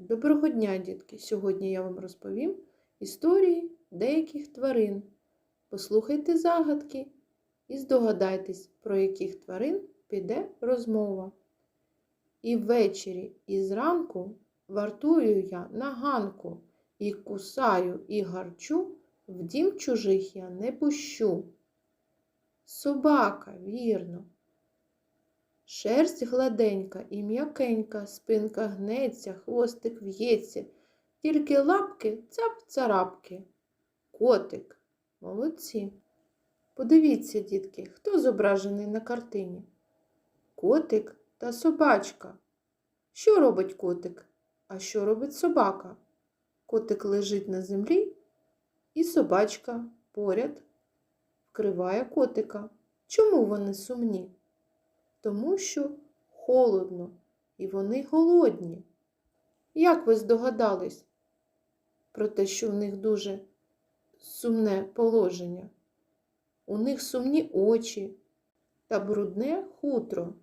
Доброго дня, дітки! Сьогодні я вам розповім історії деяких тварин. Послухайте загадки і здогадайтесь, про яких тварин піде розмова. І ввечері, і зранку вартую я на ганку, і кусаю, і гарчу, в дім чужих я не пущу. Собака, вірно. Шерсть гладенька і м'якенька, спинка гнеться, хвостик в'ється, тільки лапки цап-царапки. Котик. Молодці. Подивіться, дітки, хто зображений на картині? Котик та собачка. Що робить котик? А що робить собака? Котик лежить на землі, і собачка поряд вкриває котика. Чому вони сумні? Тому що холодно і вони голодні. Як ви здогадались про те, що в них дуже сумне положення? У них сумні очі та брудне хутро.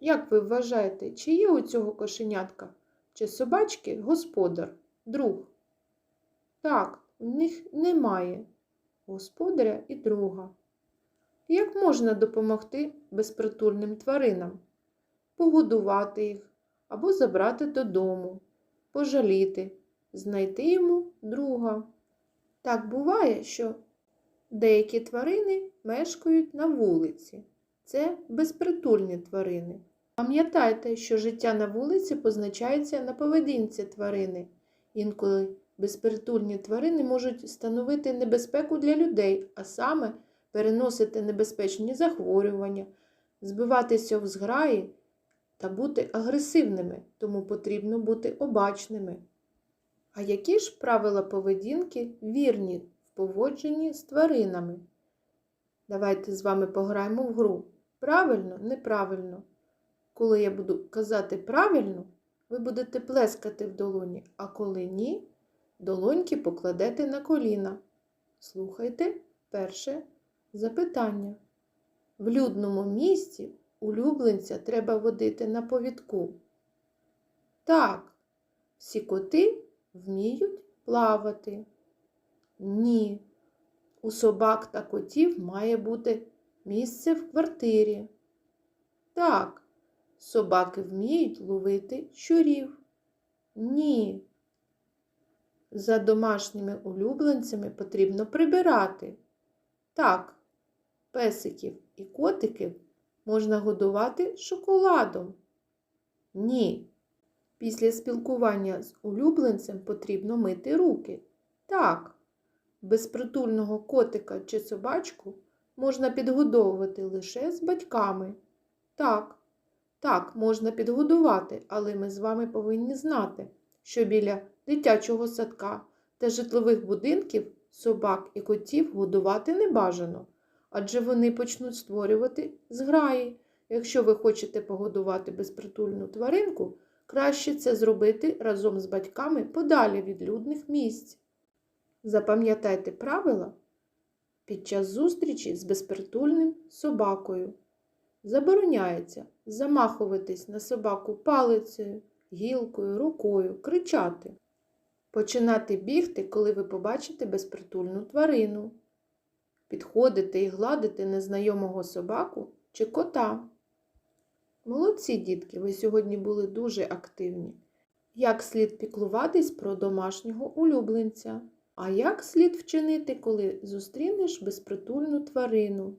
Як ви вважаєте, чи є у цього кошенятка чи собачки господар, друг? Так, у них немає господаря і друга. Як можна допомогти безпритульним тваринам? Погодувати їх або забрати додому, пожаліти, знайти йому друга. Так буває, що деякі тварини мешкають на вулиці. Це безпритульні тварини. Пам'ятайте, що життя на вулиці позначається на поведінці тварини. Інколи безпритульні тварини можуть становити небезпеку для людей, а саме переносити небезпечні захворювання, збиватися в зграї та бути агресивними, тому потрібно бути обачними. А які ж правила поведінки вірні в поводженні з тваринами? Давайте з вами пограємо в гру. Правильно, неправильно. Коли я буду казати правильно, ви будете плескати в долоні, а коли ні, долоньки покладете на коліна. Слухайте перше запитання. В людному місці улюбленця треба водити на повідку. Так, всі коти вміють плавати. Ні. У собак та котів має бути місце в квартирі. Так, собаки вміють ловити щурів. Ні. За домашніми улюбленцями потрібно прибирати. Так, песиків і котиків можна годувати шоколадом. Ні. Після спілкування з улюбленцем потрібно мити руки. Так, безпритульного котика чи собачку можна підгодовувати лише з батьками. Так, так, можна підгодувати, але ми з вами повинні знати, що біля дитячого садка та житлових будинків собак і котів годувати не бажано, адже вони почнуть створювати зграї. Якщо ви хочете погодувати безпритульну тваринку, краще це зробити разом з батьками подалі від людних місць. Запам'ятайте правила під час зустрічі з безпритульним собакою. Забороняється замахуватись на собаку палицею, гілкою, рукою, кричати. Починати бігти, коли ви побачите безпритульну тварину. Підходити і гладити незнайомого собаку чи кота. Молодці, дітки, ви сьогодні були дуже активні. Як слід піклуватись про домашнього улюбленця? А як слід вчинити, коли зустрінеш безпритульну тварину?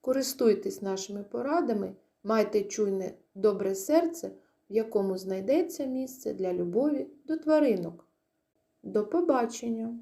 Користуйтесь нашими порадами, майте чуйне добре серце, в якому знайдеться місце для любові до тваринок. До побачення!